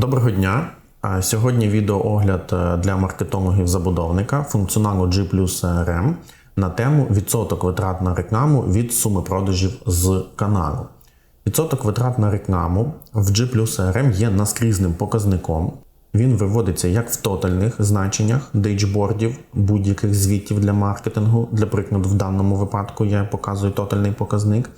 Доброго дня! Сьогодні відеоогляд е, для маркетологів забудовника функціоналу G плюс на тему відсоток витрат на рекламу від суми продажів з каналу. Відсоток витрат на рекламу в G плюс є наскрізним показником. Він виводиться як в тотальних значеннях дейджбордів будь-яких звітів для маркетингу. Для прикладу, в даному випадку я показую тотальний показник,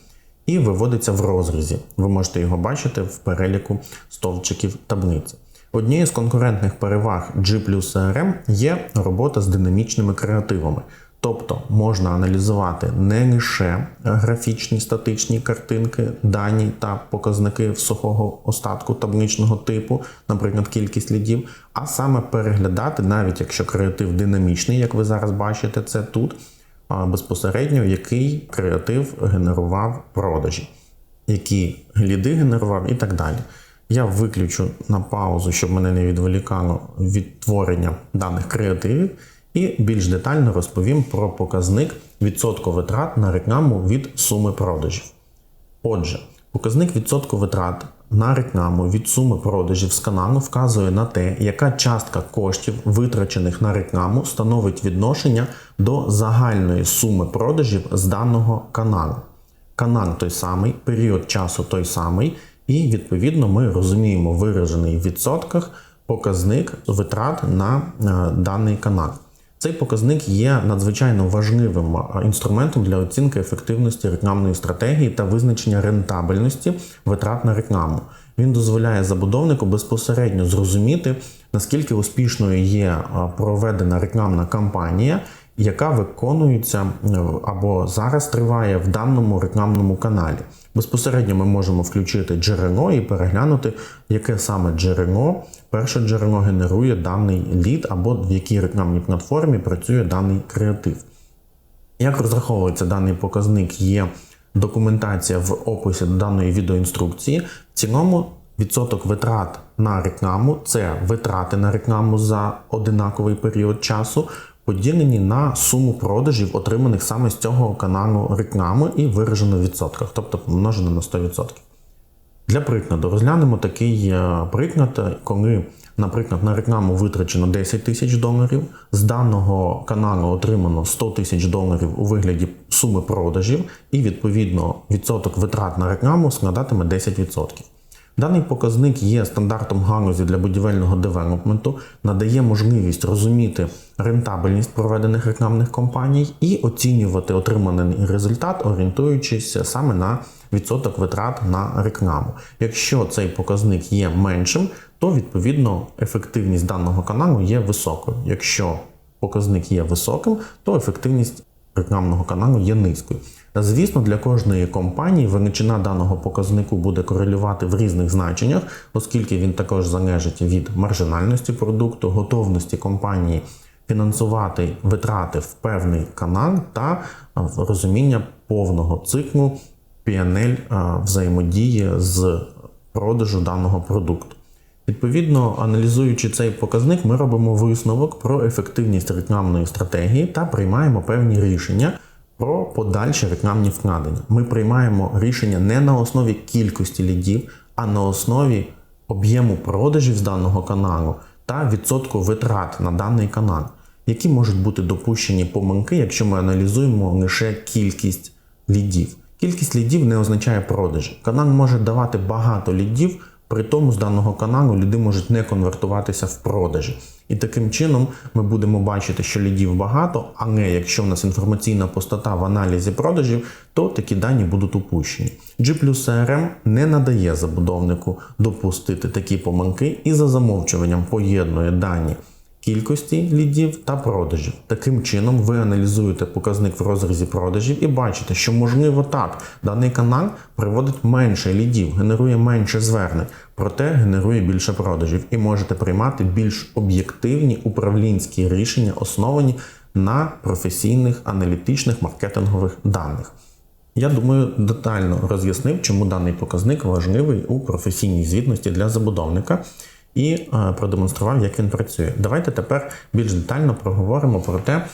і виводиться в розрізі. Ви можете його бачити в переліку стовпчиків таблиці. Однією з конкурентних переваг G плюс CRM є робота з динамічними креативами. Тобто можна аналізувати не лише графічні статичні картинки, дані та показники сухого остатку табличного типу, наприклад, кількість лідів, а саме переглядати, навіть якщо креатив динамічний, як ви зараз бачите, це тут безпосередньо, який креатив генерував продажі, які ліди генерував і так далі. Я виключу на паузу, щоб мене не відволікало від творення даних креативів, і більш детально розповім про показник відсотку витрат на рекламу від суми продажів. Отже, показник відсотку витрат на рекламу від суми продажів з каналу вказує на те, яка частка коштів, витрачених на рекламу, становить відношення до загальної суми продажів з даного каналу. Канал той самий, період часу той самий, і відповідно ми розуміємо виражений в відсотках показник витрат на е, даний канал. Цей показник є надзвичайно важливим інструментом для оцінки ефективності рекламної стратегії та визначення рентабельності витрат на рекламу. Він дозволяє забудовнику безпосередньо зрозуміти, наскільки успішною є проведена рекламна кампанія, яка виконується е, або зараз триває в даному рекламному каналі. Безпосередньо ми можемо включити джерело і переглянути, яке саме джерело, перше джерело генерує даний лід, або в якій рекламній платформі працює даний креатив. Як розраховується даний показник, є документація в описі даної відеоінструкції. В цілому відсоток витрат на рекламу це витрати на рекламу за одинаковий період часу, поділені на суму продажів, отриманих саме з цього каналу реклами і виражено в відсотках, тобто помножено на 100%. Для прикладу, розглянемо такий е, приклад, коли, наприклад, на рекламу витрачено 10 тисяч доларів, з даного каналу отримано 100 тисяч доларів у вигляді суми продажів, і відповідно відсоток витрат на рекламу складатиме 10%. Даний показник є стандартом галузі для будівельного девелопменту, надає можливість розуміти рентабельність проведених рекламних кампаній і оцінювати отриманий результат, орієнтуючись саме на відсоток витрат на рекламу. Якщо цей показник є меншим, то відповідно ефективність даного каналу є високою. Якщо показник є високим, то ефективність рекламного каналу є низькою. Звісно, для кожної компанії величина даного показнику буде корелювати в різних значеннях, оскільки він також залежить від маржинальності продукту, готовності компанії фінансувати витрати в певний канал та розуміння повного циклу PNL взаємодії з продажу даного продукту. Відповідно, аналізуючи цей показник, ми робимо висновок про ефективність рекламної стратегії та приймаємо певні рішення про подальші рекламні вкладення. Ми приймаємо рішення не на основі кількості лідів, а на основі об'єму продажів з даного каналу та відсотку витрат на даний канал, які можуть бути допущені помилки, якщо ми аналізуємо лише кількість лідів. Кількість лідів не означає продажі. Канал може давати багато лідів. При тому з даного каналу люди можуть не конвертуватися в продажі. І таким чином ми будемо бачити, що лідів багато, але якщо в нас інформаційна пустота в аналізі продажів, то такі дані будуть упущені. G CRM не надає забудовнику допустити такі помилки і за замовчуванням поєднує дані кількості лідів та продажів. Таким чином, ви аналізуєте показник в розрізі продажів і бачите, що можливо так, даний канал приводить менше лідів, генерує менше звернень, проте генерує більше продажів і можете приймати більш об'єктивні управлінські рішення, основані на професійних аналітичних маркетингових даних. Я думаю, детально роз'яснив, чому даний показник важливий у професійній звітності для забудовника і е, продемонстрував, як він працює. Давайте тепер більш детально проговоримо про те,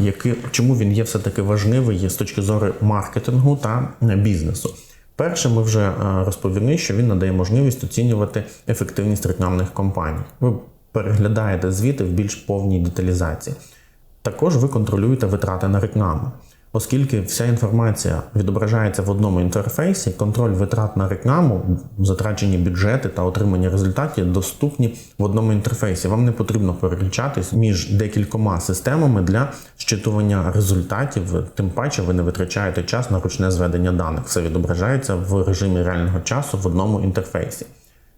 які, чому він є все-таки важливий з точки зору маркетингу та бізнесу. Перше, ми вже е, розповіли, що він надає можливість оцінювати ефективність рекламних кампаній. Ви переглядаєте звіти в більш повній деталізації. Також ви контролюєте витрати на рекламу. Оскільки вся інформація відображається в одному інтерфейсі, контроль витрат на рекламу, затрачені бюджети та отримання результатів доступні в одному інтерфейсі. Вам не потрібно переключатись між декількома системами для щитування результатів. Тим паче ви не витрачаєте час на ручне зведення даних. Все відображається в режимі реального часу в одному інтерфейсі.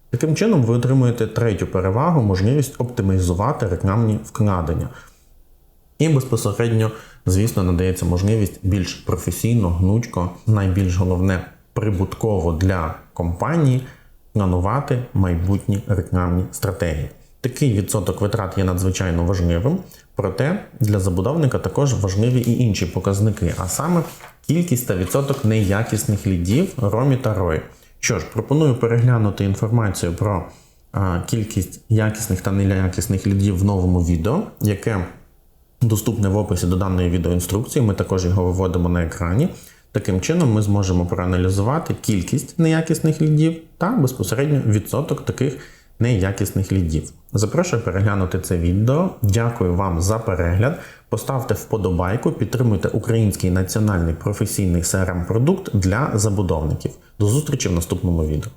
Таким чином, ви отримуєте третю перевагу можливість оптимізувати рекламні вкладення. І безпосередньо, звісно, надається можливість більш професійно, гнучко, найбільш головне прибутково для компанії планувати майбутні рекламні стратегії. Такий відсоток витрат є надзвичайно важливим, проте для забудовника також важливі і інші показники, а саме кількість та відсоток неякісних лідів ромі та рої. Що ж, пропоную переглянути інформацію про а, кількість якісних та неякісних лідів в новому відео, яке доступне в описі до даної відеоінструкції. Ми також його виводимо на екрані. Таким чином, ми зможемо проаналізувати кількість неякісних лідів та безпосередньо відсоток таких неякісних лідів. Запрошую переглянути це відео. Дякую вам за перегляд. Поставте вподобайку, підтримуйте український національний професійний crm продукт для забудовників. До зустрічі в наступному відео.